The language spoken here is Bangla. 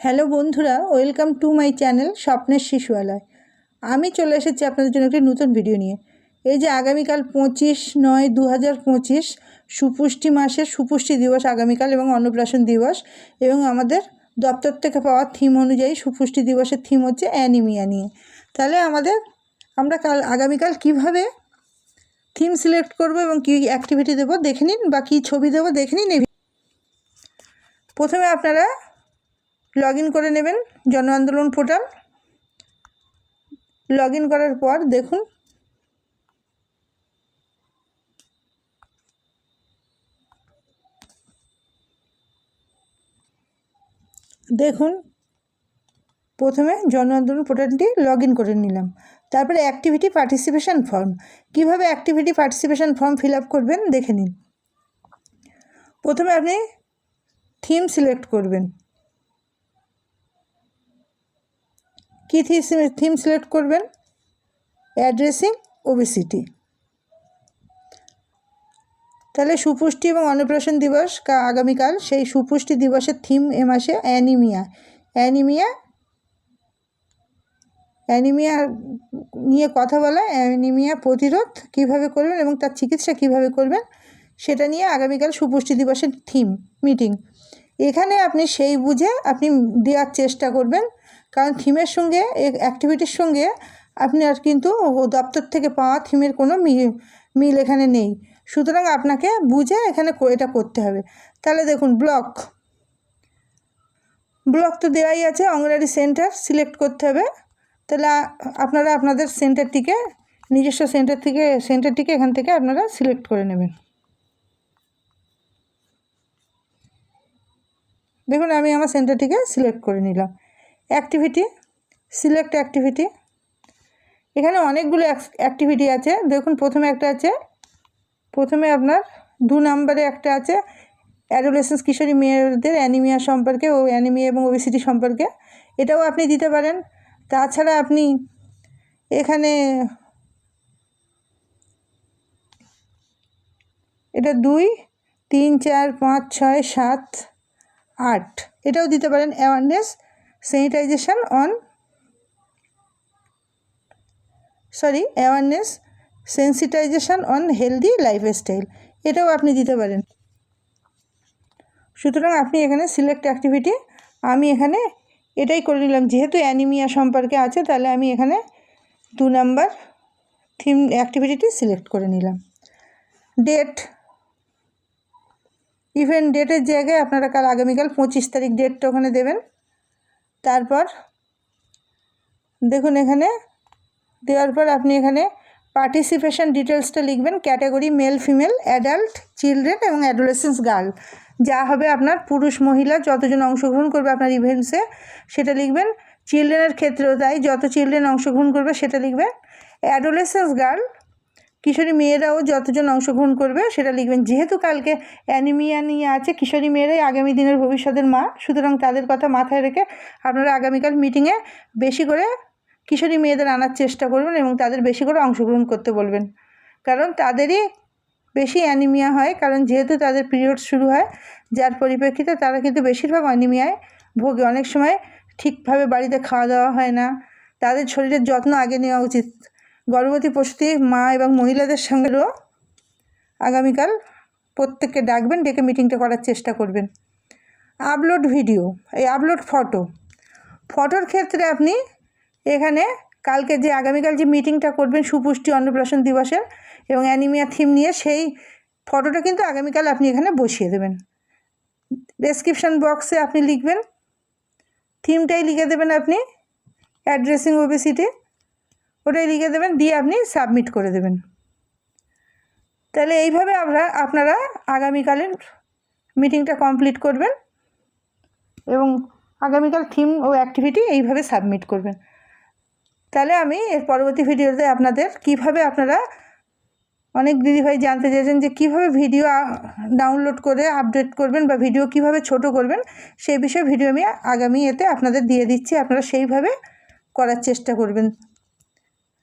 হ্যালো বন্ধুরা, ওয়েলকাম টু মাই চ্যানেল স্বপ্নের শিশুয়ালয়। আমি চলে এসেছি আপনাদের জন্য একটি নতুন ভিডিও নিয়ে। এই যে আগামীকাল পঁচিশ নয় দু হাজার পঁচিশ, সুপুষ্টি মাসের সুপুষ্টি দিবস আগামীকাল এবং অন্নপ্রাশন দিবস এবং আমাদের দপ্তর থেকে পাওয়া থিম অনুযায়ী সুপুষ্টি দিবসের থিম হচ্ছে অ্যানিমিয়া নিয়ে। তাহলে আমাদের, আমরা কাল, আগামীকাল কীভাবে থিম সিলেক্ট করব এবং কী অ্যাক্টিভিটি দেবো দেখে নিন বা কী ছবি দেবো দেখে নিন প্রথমে আপনারা লগ করে নেবেন জন আন্দোলন পোর্টাল লগ করার পর দেখুন দেখুন, প্রথমে জন আন্দোলন পোর্টালটি লগ করে নিলাম। তারপরে অ্যাক্টিভিটি পার্টিসিপেশান ফর্ম কীভাবে activity participation form fill up করবেন, দেখে নিন। প্রথমে আপনি থিম সিলেক্ট করবেন। কী থিম সিলেক্ট করবেন? অ্যাড্রেসিং ওবিসিটি তাহলে সুপুষ্টি এবং অন্নপ্রাশন দিবস আগামীকাল, সেই সুপুষ্টি দিবসের থিম এ মাসে অ্যানিমিয়া অ্যানিমিয়া অ্যানিমিয়া নিয়ে কথা বলা অ্যানিমিয়া প্রতিরোধ কীভাবে করবেন এবং তার চিকিৎসা কীভাবে করবেন, সেটা নিয়ে আগামীকাল সুপুষ্টি দিবসের থিম মিটিং এখানে আপনি সেই বুঝে আপনি দেওয়ার চেষ্টা করবেন কারণ থিমের সঙ্গে অ্যাক্টিভিটির সঙ্গে আপনার কিন্তু দপ্তর থেকে পাওয়া থিমের কোনো মিল এখানে নেই। সুতরাং আপনাকে বুঝে এখানে এটা করতে হবে। তাহলে দেখুন ব্লক ব্লক তো দেওয়াই আছে অঙ্গনারী সেন্টার সিলেক্ট করতে হবে। তাহলে আপনারা আপনাদের সেন্টারটিকে নিজস্ব সেন্টার থেকে সেন্টারটিকে এখান থেকে আপনারা সিলেক্ট করে নেবেন। দেখুন, আমি আমার সেন্টারটিকে সিলেক্ট করে নিলাম। অ্যাক্টিভিটি সিলেক্ট অ্যাক্টিভিটি এখানে অনেকগুলো অ্যাক্টিভিটি আছে। দেখুন, প্রথমে একটা আছে। প্রথমে আপনার দু নম্বরে একটা আছে। অ্যাডোলেসেন্স কিশোরী মেয়েদের অ্যানিমিয়া সম্পর্কে ও অ্যানিমিয়া এবং ওবিসিটি সম্পর্কে। এটাও আপনি দিতে পারেন। তাছাড়া আপনি এখানে এটা দুই, তিন, চার, পাঁচ, ছয়, সাত, আট, এটাও দিতে পারেন। Awareness sanitisation on sorry awareness sensitisation on healthy lifestyle এটাও আপনি দিতে পারেন। সুতরাং আপনি এখানে সিলেক্ট অ্যাক্টিভিটি আমি এখানে এটাই করে নিলাম। যেহেতু অ্যানিমিয়া সম্পর্কে আছে, তাহলে আমি এখানে দু নাম্বার থিম অ্যাক্টিভিটিটি সিলেক্ট করে নিলাম। ডেট ইভেন্ট ডেটের জায়গায় আপনারা কাল আগামীকাল পঁচিশ তারিখ ডেটটা ওখানে দেবেন। তারপর দেখুন এখানে, দেওয়ার পর আপনি এখানে পার্টিসিপেশন ডিটেলসটা লিখবেন category male female adult children এবং অ্যাডোলেসেন্স গার্ল যা হবে আপনার পুরুষ, মহিলা, যতজন অংশগ্রহণ করবে আপনার ইভেন্টসে সেটা লিখবেন। চিলড্রেনের ক্ষেত্রেও তাই, যত চিলড্রেন অংশগ্রহণ করবে সেটা লিখবেন। অ্যাডোলেসেন্স গার্ল কিশোরী মেয়েরাও যতজন অংশগ্রহণ করবে, সেটা লিখবেন। যেহেতু কালকে অ্যানিমিয়া নিয়ে আছে, কিশোরী মেয়েরাই আগামী দিনের ভবিষ্যতের মা, সুতরাং তাদের কথা মাথায় রেখে আপনারা আগামীকাল মিটিংয়ে বেশি করে কিশোরী মেয়েদের আনার চেষ্টা করবেন এবং তাদের বেশি করে অংশগ্রহণ করতে বলবেন। কারণ তাদেরই বেশি অ্যানিমিয়া হয়, কারণ যেহেতু তাদের পিরিয়ড শুরু হয়, যার পরিপ্রেক্ষিতে তারা কিন্তু বেশিরভাগ অ্যানিমিয়ায় ভোগে। অনেক সময় ঠিকভাবে বাড়িতে খাওয়া দাওয়া হয় না। তাদের শরীরের যত্ন আগে নেওয়া উচিত। গর্ভবতী প্রসূতি মা এবং মহিলাদের সঙ্গেও আগামীকাল প্রত্যেককে ডাকবেন, ডেকে মিটিংটা করার চেষ্টা করবেন। আপলোড ভিডিও, এই আপলোড ফটো। ফটোর ক্ষেত্রে আপনি এখানে কালকে যে আগামীকাল যে মিটিংটা করবেন সুপুষ্টি অন্নপ্রাশন দিবসের এবং অ্যানিমিয়া থিম নিয়ে, সেই ফটোটা কিন্তু আগামীকাল আপনি এখানে বসিয়ে দেবেন। ডেসক্রিপশান বক্সে আপনি লিখবেন, থিমটাই লিখে দেবেন আপনি, অ্যাড্রেসিং ওবিসিটি। ওটাই লিখে দেবেন, দিয়ে আপনি সাবমিট করে দেবেন। তাহলে এইভাবে আমরা, আপনারা আগামীকালের মিটিংটা কমপ্লিট করবেন এবং আগামীকাল থিম ও অ্যাক্টিভিটি এইভাবে সাবমিট করবেন। তাহলে আমি এর পরবর্তী ভিডিওতে আপনাদের কীভাবে আপনারা, অনেক দিদিভাই জানতে চেয়েছেন যে কীভাবে ভিডিও ডাউনলোড করে আপডেট করবেন বা ভিডিও কীভাবে ছোট করবেন, সেই বিষয়ে ভিডিও আমি আগামী এতে আপনাদের দিয়ে দিচ্ছি। আপনারা সেইভাবে করার চেষ্টা করবেন।